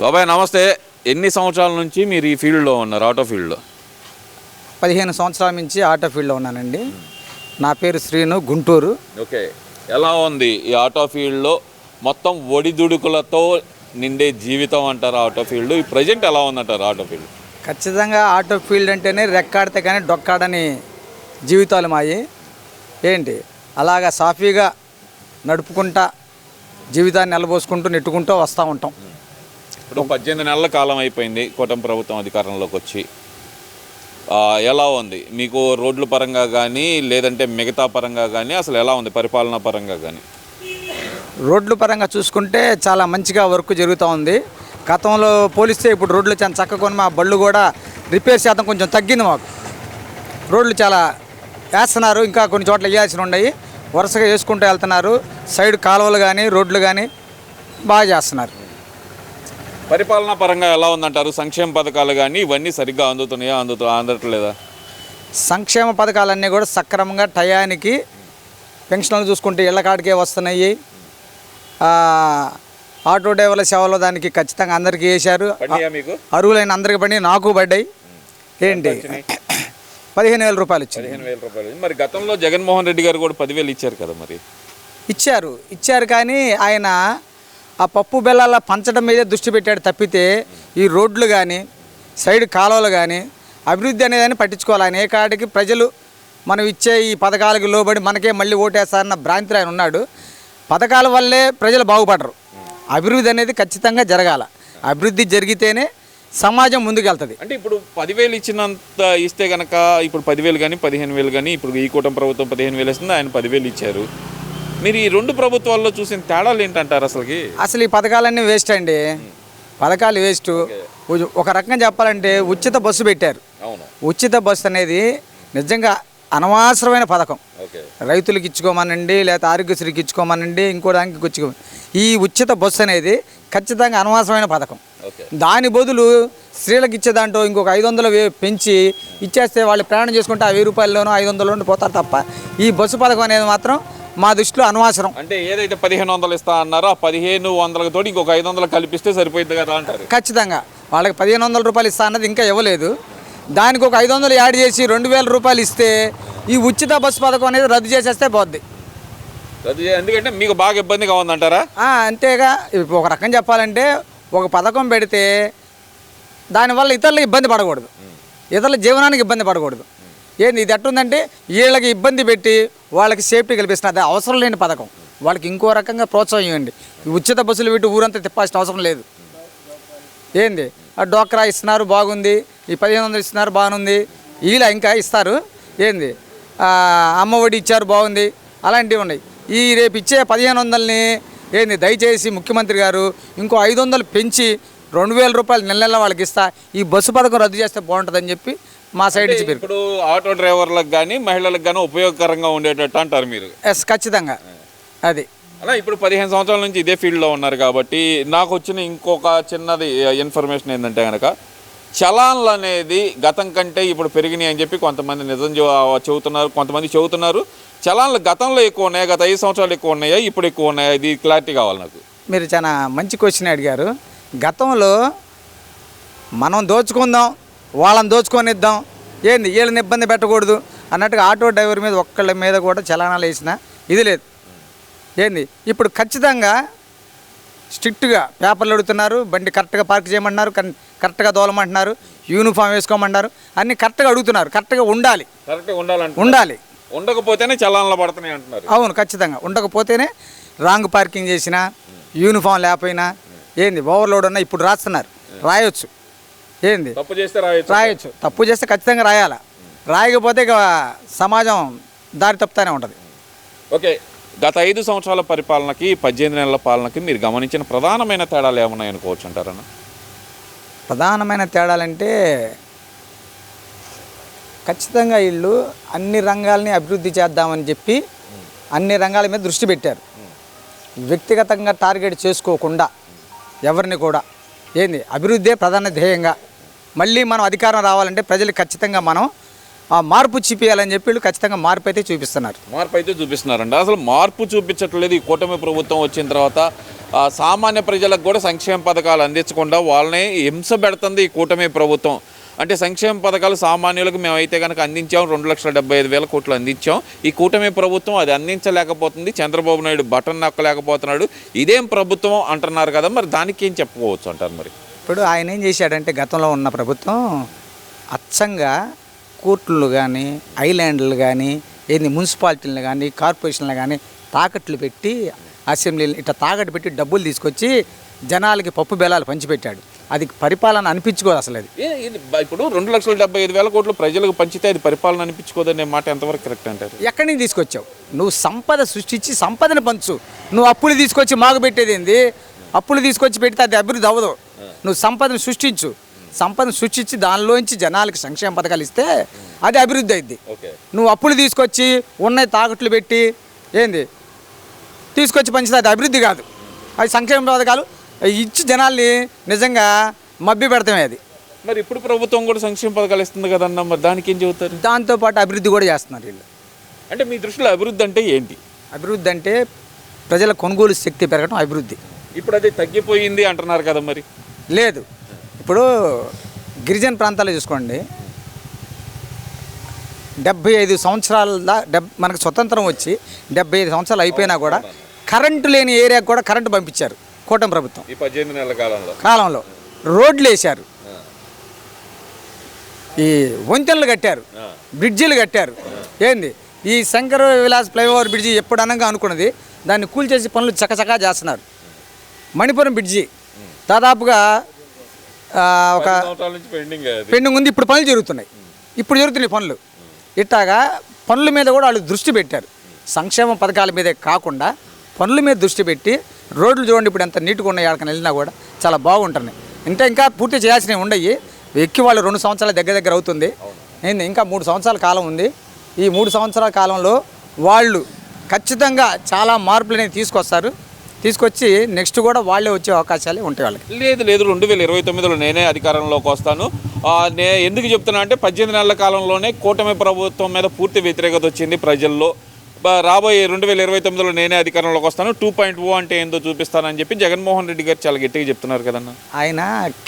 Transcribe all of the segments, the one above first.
బాబాయ్ నమస్తే. ఎన్ని సంవత్సరాల నుంచి మీరు ఈ ఫీల్డ్లో ఉన్నారు ఆటో ఫీల్డ్లో? పదిహేను సంవత్సరాల నుంచి ఆటో ఫీల్డ్లో ఉన్నానండి. నా పేరు శ్రీను గుంటూరు. ఓకే. ఎలా ఉంది ఈ ఆటో ఫీల్డ్లో? మొత్తం ఒడిదుడుకులతో నిండే జీవితం అంటారు ఆటో ఫీల్డ్. ఈ ప్రజెంట్ ఎలా ఉందంటారు ఆటో ఫీల్డ్? ఖచ్చితంగా ఆటో ఫీల్డ్ అంటేనే రెక్కాడితే కానీ డొక్కాడని జీవితాలు మాయి. ఏంటి? అలాగా సాఫీగా నడుపుకుంటా జీవితాన్ని నిలబోసుకుంటూ నెట్టుకుంటూ వస్తూ ఉంటాం. ఇప్పుడు పద్దెనిమిది నెలల కాలం అయిపోయింది కూటమి ప్రభుత్వం అధికారంలోకి వచ్చి. ఎలా ఉంది? మీకు రోడ్ల పరంగా కానీ లేదంటే మిగతా పరంగా కానీ అసలు ఎలా ఉంది పరిపాలనా పరంగా కానీ రోడ్ల పరంగా చూసుకుంటే చాలా మంచిగా వర్క్ జరుగుతూ ఉంది. గతంలో పోలిస్తే ఇప్పుడు రోడ్లు చాలా చక్కగా మా బళ్ళు కూడా రిపేర్ శాతం కొంచెం తగ్గింది మాకు. రోడ్లు చాలా వేస్తున్నారు. ఇంకా కొన్ని చోట్ల వేయాల్సి ఉన్నాయి. వరుసగా వేసుకుంటూ వెళ్తున్నారు. సైడ్ కాలువలు కానీ రోడ్లు కానీ బాగా చేస్తున్నారు. పరిపాలనా పరంగా ఎలా ఉందంటారు? సంక్షేమ పథకాలు కానీ ఇవన్నీ సరిగ్గా అందుతున్నాయా? అందుతూ అందట్లేదా? సంక్షేమ పథకాలన్నీ కూడా సక్రమంగా టయానికి పెన్షన్లు చూసుకుంటే ఇళ్ళ కాడికే వస్తున్నాయి. ఆటో డ్రైవర్ల సేవలో దానికి ఖచ్చితంగా అందరికీ వేశారు అరువులైన అందరికి పడి నాకు పడ్డాయి. ఏంటి? పదిహేను వేల రూపాయలు పదిహేను వేల రూపాయలు. మరి గతంలో జగన్మోహన్ రెడ్డి గారు కూడా పదివేలు ఇచ్చారు కదా మరి? ఇచ్చారు. ఇచ్చారు కానీ ఆయన ఆ పప్పు బెల్లాల పంచడం మీదే దృష్టి పెట్టాడు తప్పితే ఈ రోడ్లు కానీ సైడ్ కాలువలు కానీ అభివృద్ధి అనేదాన్ని పట్టించుకోవాలి. ఆయన ఏ కాడికి ప్రజలు మనం ఇచ్చే ఈ పథకాలకు లోబడి మనకే మళ్ళీ ఓటేస్తారన్న భ్రాంతిలో ఆయన ఉన్నాడు. పథకాల వల్లే ప్రజలు బాగుపడరు. అభివృద్ధి అనేది ఖచ్చితంగా జరగాల. అభివృద్ధి జరిగితేనే సమాజం ముందుకెళ్తుంది. అంటే ఇప్పుడు పదివేలు ఇచ్చినంత ఇస్తే కనుక ఇప్పుడు పదివేలు కానీ పదిహేను వేలు కానీ ఇప్పుడు ఈ కూటమి ప్రభుత్వం పదిహేను వేలు ఇస్తుంది ఆయన పదివేలు ఇచ్చారు. మీరు ఈ రెండు ప్రభుత్వాల్లో చూసిన తేడాలు ఏంటంటారు అసలుకి? అసలు ఈ పథకాలన్నీ వేస్ట్ అండి. పథకాలు వేస్ట్. ఒక రకంగా చెప్పాలంటే ఉచిత బస్సు పెట్టారు. ఉచిత బస్సు అనేది నిజంగా అనవసరమైన పథకం. రైతులకు ఇచ్చుకోమనండి లేకపోతే ఆరోగ్యశ్రీకి ఇచ్చుకోమనండి ఇంకో దానికి ఇచ్చుకో ఈ ఉచిత బస్సు అనేది ఖచ్చితంగా అనవసరమైన పథకం. దాని బదులు స్త్రీలకు ఇచ్చే దాంట్లో ఇంకొక ఐదు వందలు పెంచి ఇచ్చేస్తే వాళ్ళు ప్రయాణం చేసుకుంటే ఆ వెయ్యి రూపాయల్లోనో ఐదు వందలలోనూ పోతారు తప్ప ఈ బస్సు పథకం అనేది మాత్రం మా దృష్టిలో అనవసరం. అంటే ఏదైతే పదిహేను వందలు ఇస్తా అన్నారో ఆ పదిహేను వందలకి తోటి ఇంకొక ఐదు వందలు కల్పిస్తే సరిపోయింది కదా అంటారు. ఖచ్చితంగా. వాళ్ళకి పదిహేను వందల రూపాయలు ఇస్తా అన్నది ఇంకా ఇవ్వలేదు. దానికి ఒక ఐదు వందలు యాడ్ చేసి రెండు వేల రూపాయలు ఇస్తే ఈ ఉచిత బస్సు పథకం అనేది రద్దు చేసేస్తే పోద్ది. అది ఎందుకంటే మీకు బాగా ఇబ్బందిగా ఉందంటారా? ఆ, అంతేగా. ఇప్పుడు ఒక రకం చెప్పాలంటే ఒక పథకం పెడితే దానివల్ల ఇతరులకు ఇబ్బంది పడకూడదు. ఇతరుల జీవనానికి ఇబ్బంది పడకూడదు. ఏంది ఇది ఎట్టుందంటే వీళ్ళకి ఇబ్బంది పెట్టి వాళ్ళకి సేఫ్టీ కల్పిస్తున్నారు అది అవసరం లేని పథకం. వాళ్ళకి ఇంకో రకంగా ప్రోత్సాహం ఇవ్వండి. ఉచిత బస్సులు పెట్టి ఊరంతా తిప్పాల్సిన అవసరం లేదు. ఏంది? ఆ డోక్రా ఇస్తున్నారు బాగుంది. ఈ పదిహేను వందలు ఇస్తున్నారు బాగుంది. వీళ్ళ ఇంకా ఇస్తారు. ఏంది? అమ్మఒడి అమ్మ ఒడి ఇచ్చారు బాగుంది. అలాంటివి ఉన్నాయి. ఈ రేపు ఇచ్చే పదిహేను వందలని ఏంది? దయచేసి ముఖ్యమంత్రి గారు ఇంకో ఐదు వందలు పెంచి రెండు వేల రూపాయలు నెల నెల వాళ్ళకి ఇస్తా. ఈ బస్సు పథకం రద్దు చేస్తే బాగుంటుందని చెప్పి మా సైడ్ నుంచి ఇప్పుడు ఆటో డ్రైవర్లకు కానీ మహిళలకు కానీ ఉపయోగకరంగా ఉండేటట్టు అంటారు మీరు. ఎస్ ఖచ్చితంగా. అది. అలా ఇప్పుడు పదిహేను సంవత్సరాల నుంచి ఇదే ఫీల్డ్లో ఉన్నారు కాబట్టి నాకు వచ్చిన ఇంకొక చిన్నది ఇన్ఫర్మేషన్ ఏంటంటే కనుక చలాన్లు అనేది గతం కంటే ఇప్పుడు పెరిగినాయి అని చెప్పి కొంతమంది నిజం చెబుతున్నారు కొంతమంది చెబుతున్నారు. చలాన్లు గతంలో ఎక్కువ ఉన్నాయా గత ఐదు సంవత్సరాలు ఎక్కువ ఉన్నాయా ఇప్పుడు ఎక్కువ ఉన్నాయా? ఇది క్లారిటీ కావాలి నాకు. మీరు చాలా మంచి క్వశ్చన్ అడిగారు. గతంలో మనం దోచుకుందాం వాళ్ళని దోచుకొనిద్దాం. ఏంది? వీళ్ళని ఇబ్బంది పెట్టకూడదు అన్నట్టుగా ఆటో డ్రైవర్ మీద ఒక్కళ్ళ మీద కూడా చలానాలు వేసిన ఇది లేదు. ఏంది? ఇప్పుడు ఖచ్చితంగా స్ట్రిక్ట్గా పేపర్లు అడుగుతున్నారు బండి కరెక్ట్గా పార్క్ చేయమంటున్నారు కన్- కరెక్ట్గా తోలమంటున్నారు యూనిఫామ్ వేసుకోమంటున్నారు అన్నీ కరెక్ట్గా అడుగుతున్నారు కరెక్ట్గా ఉండాలి. కరెక్ట్గా ఉండాలంటే ఉండాలి. ఉండకపోతేనే చలాన్లు పడుతున్నాయి అంటున్నారు. అవును ఖచ్చితంగా. ఉండకపోతేనే రాంగ్ పార్కింగ్ చేసినా యూనిఫామ్ లేకపోయినా ఏంది? ఓవర్లోడ్ ఉన్నా ఇప్పుడు రాస్తున్నారు. రాయొచ్చు. ఏంది? తప్పు చేస్తే రాయొచ్చు. రాయొచ్చు. తప్పు చేస్తే ఖచ్చితంగా రాయాల? రాయకపోతే ఇక సమాజం దారి తప్పుతానే ఉంటుంది. ఓకే గత ఐదు సంవత్సరాల పరిపాలనకి పద్దెనిమిది నెలల పాలనకి మీరు గమనించిన ప్రధానమైన తేడాలు ఏమున్నాయి అనుకోవచ్చు అంటారన్న? ప్రధానమైన తేడాలంటే ఖచ్చితంగా వీళ్ళు అన్ని రంగాల్ని అభివృద్ధి చేద్దామని చెప్పి అన్ని రంగాల మీద దృష్టి పెట్టారు. వ్యక్తిగతంగా టార్గెట్ చేసుకోకుండా ఎవరిని కూడా. ఏంది? అభివృద్ధే ప్రధాన ధ్యేయంగా. మళ్ళీ మనం అధికారం రావాలంటే ప్రజలు ఖచ్చితంగా మనం ఆ మార్పు చూపించాలని చెప్పి వీళ్ళు ఖచ్చితంగా మార్పు అయితే చూపిస్తున్నారు. మార్పు అయితే చూపిస్తున్నారండి. అసలు మార్పు చూపించట్లేదు ఈ కూటమి ప్రభుత్వం వచ్చిన తర్వాత. సామాన్య ప్రజలకు కూడా సంక్షేమ పథకాలు అందించకుండా వాళ్ళని హింస పెడుతుంది ఈ కూటమి ప్రభుత్వం. అంటే సంక్షేమ పథకాలు సామాన్యులకు మేమైతే కనుక అందించాం రెండు లక్షల డెబ్బై ఐదు వేల కోట్లు అందించాం. ఈ కూటమి ప్రభుత్వం అది అందించలేకపోతుంది. చంద్రబాబు నాయుడు బటన్ నక్కలేకపోతున్నాడు. ఇదేం ప్రభుత్వం అంటున్నారు కదా మరి దానికి ఏం చెప్పుకోవచ్చు అంటారు మరి? ఇప్పుడు ఆయన ఏం చేశాడంటే గతంలో ఉన్న ప్రభుత్వం అచ్చంగా కోర్టులు కానీ ఐలాండ్లు కానీ ఏంది మున్సిపాలిటీలను కానీ కార్పొరేషన్లు కానీ తాకట్లు పెట్టి అసెంబ్లీలు ఇట్లా తాకట్టు పెట్టి డబ్బులు తీసుకొచ్చి జనాలకి పప్పు బెల్లాలు పంచిపెట్టాడు. అది పరిపాలన అనిపించుకోదు అసలు అది. ఇప్పుడు రెండు లక్షల డెబ్బై ఐదు వేల కోట్లు ప్రజలకు పంచితే అది పరిపాలన అనిపించుకోదనే మాట ఎంతవరకు కరెక్ట్ అంటారు? ఎక్కడి నుంచి తీసుకొచ్చావు? నువ్వు సంపద సృష్టించి సంపదను పంచు. నువ్వు అప్పులు తీసుకొచ్చి మాకు పెట్టేది ఏంది? అప్పులు తీసుకొచ్చి పెడితే అది అభివృద్ధి అవ్వదు. నువ్వు సంపదను సృష్టించు. సంపదను సృష్టించి దానిలోంచి జనాలకి సంక్షేమ పథకాలు ఇస్తే అది అభివృద్ధి అయింది. నువ్వు అప్పులు తీసుకొచ్చి ఉన్నాయి తాకట్లు పెట్టి ఏంది? తీసుకొచ్చి పంచితే అది అభివృద్ధి కాదు. అది సంక్షేమ పథకాలు ఇచ్చి జనాల్ని నిజంగా మభ్య పెడతామే అది. మరి ఇప్పుడు ప్రభుత్వం కూడా సంక్షేమ పథకాలు ఇస్తుంది కదన్న మరి దానికి ఏం చెబుతారు? దాంతోపాటు అభివృద్ధి కూడా చేస్తున్నారు వీళ్ళు. అంటే మీ దృష్టిలో అభివృద్ధి అంటే ఏంటి? అభివృద్ధి అంటే ప్రజల కొనుగోలు శక్తి పెరగడం అభివృద్ధి. ఇప్పుడు అది తగ్గిపోయింది అంటున్నారు కదా మరి. లేదు. ఇప్పుడు గిరిజన ప్రాంతాల్లో చూసుకోండి. డెబ్బై ఐదు సంవత్సరాల డెబ్ మనకు స్వతంత్రం వచ్చి డెబ్బై ఐదు సంవత్సరాలు అయిపోయినా కూడా కరెంటు లేని ఏరియాకు కూడా కరెంటు పంపించారు కూటమి ప్రభుత్వం. ఈ పద్దెనిమిది నెలల కాలంలో. కాలంలో. రోడ్లు వేశారు. ఈ వంతెనలు కట్టారు. బ్రిడ్జిలు కట్టారు. ఏంది? ఈ శంకర విలాస్ ఫ్లైఓవర్ బ్రిడ్జి ఎప్పుడు అనగా అనుకున్నది? దాన్ని కూల్చేసి పనులు చకచకా చేస్తున్నారు. మణిపురం బ్రిడ్జి. దాదాపుగా ఒక పెండింగ్ ఉంది. ఇప్పుడు పనులు జరుగుతున్నాయి. ఇప్పుడు జరుగుతున్నాయి పనులు. ఇట్లాగా పనుల మీద కూడా వాళ్ళు దృష్టి పెట్టారు. సంక్షేమ పథకాల మీదే కాకుండా పనుల మీద దృష్టి పెట్టి రోడ్లు చూడండి ఇప్పుడు ఎంత నీట్గా ఉన్నాయి ఎక్కడికి వెళ్ళినా కూడా చాలా బాగుంటున్నాయి. ఇంకా ఇంకా పూర్తి చేయాల్సినవి ఉండయి ఎక్కి వాళ్ళు రెండు సంవత్సరాల దగ్గర దగ్గర అవుతుంది. ఏంది? ఇంకా మూడు సంవత్సరాల కాలం ఉంది. ఈ మూడు సంవత్సరాల కాలంలో వాళ్ళు ఖచ్చితంగా చాలా మార్పులు అనేవి తీసుకొస్తారు. తీసుకొచ్చి నెక్స్ట్ కూడా వాళ్ళే వచ్చే అవకాశాలే ఉంటాయి వాళ్ళకి. లేదు లేదు రెండు వేల ఇరవై తొమ్మిదిలో నేనే అధికారంలోకి వస్తాను. నే ఎందుకు చెప్తున్నా అంటే పద్దెనిమిది నెలల కాలంలోనే కూటమి ప్రభుత్వం మీద పూర్తి వ్యతిరేకత వచ్చింది ప్రజల్లో. రాబోయే రెండు వేల ఇరవై తొమ్మిదిలో నేనే అధికారంలోకి వస్తాను. టూ పాయింట్ ఓ అంటే ఏందో చూపిస్తానని చెప్పి జగన్మోహన్ రెడ్డి గారు చాలా గట్టిగా చెప్తున్నారు కదన్న. ఆయన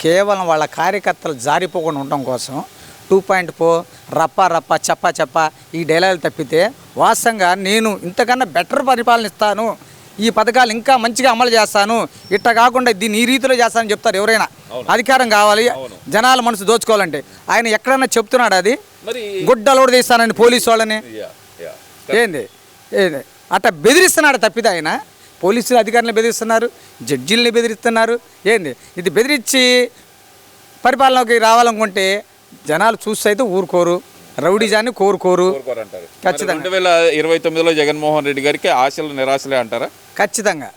కేవలం వాళ్ళ కార్యకర్తలు జారిపోకుండా ఉండటం కోసం టూ పాయింట్ ఫోర్ రప్ప రప్ప చప్ప చప్ప ఈ డైలాగులు తప్పితే వాస్తవంగా నేను ఇంతకన్నా బెటర్ పరిపాలన ఇస్తాను. ఈ పథకాలు ఇంకా మంచిగా అమలు చేస్తాను. ఇట్ట కాకుండా దీన్ని ఈ రీతిలో చేస్తానని చెప్తారు ఎవరైనా. అధికారం కావాలి. జనాల మనసు దోచుకోవాలంటే. ఆయన ఎక్కడన్నా చెప్తున్నాడు అది? గుడ్డలోడు తీస్తానని పోలీసు వాళ్ళని. ఏంది? ఏంది? అట్ట బెదిరిస్తున్నాడు తప్పితే ఆయన. పోలీసులు అధికారులను బెదిరిస్తున్నారు జడ్జీలని బెదిరిస్తున్నారు. ఏంది? ఇది బెదిరించి పరిపాలనలోకి రావాలనుకుంటే జనాలు చూస్తే అయితే ఊరుకోరు. రౌడీజాన్ని కోరుకోరు కోరుకోరంటారు. ఖచ్చితంగా. రెండు వేల ఇరవై తొమ్మిదిలో జగన్మోహన్ రెడ్డి గారికి ఆశలు నిరాశలే అంటారా? ఖచ్చితంగా.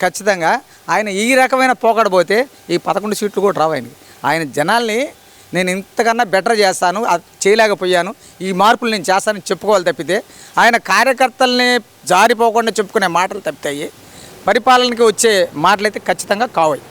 ఖచ్చితంగా. ఆయన ఈ రకమైన పోకడపోతే ఈ పదకొండు సీట్లు కూడా రావు ఆయనకి. ఆయన జనాల్ని నేను ఇంతకన్నా బెటర్ చేస్తాను అది చేయలేకపోయాను ఈ మార్పులు నేను చేస్తానని చెప్పుకోవాలి తప్పితే ఆయన కార్యకర్తల్ని జారిపోకుండా చెప్పుకునే మాటలు తప్పితాయి పరిపాలనకి వచ్చే మాటలైతే ఖచ్చితంగా కావాయి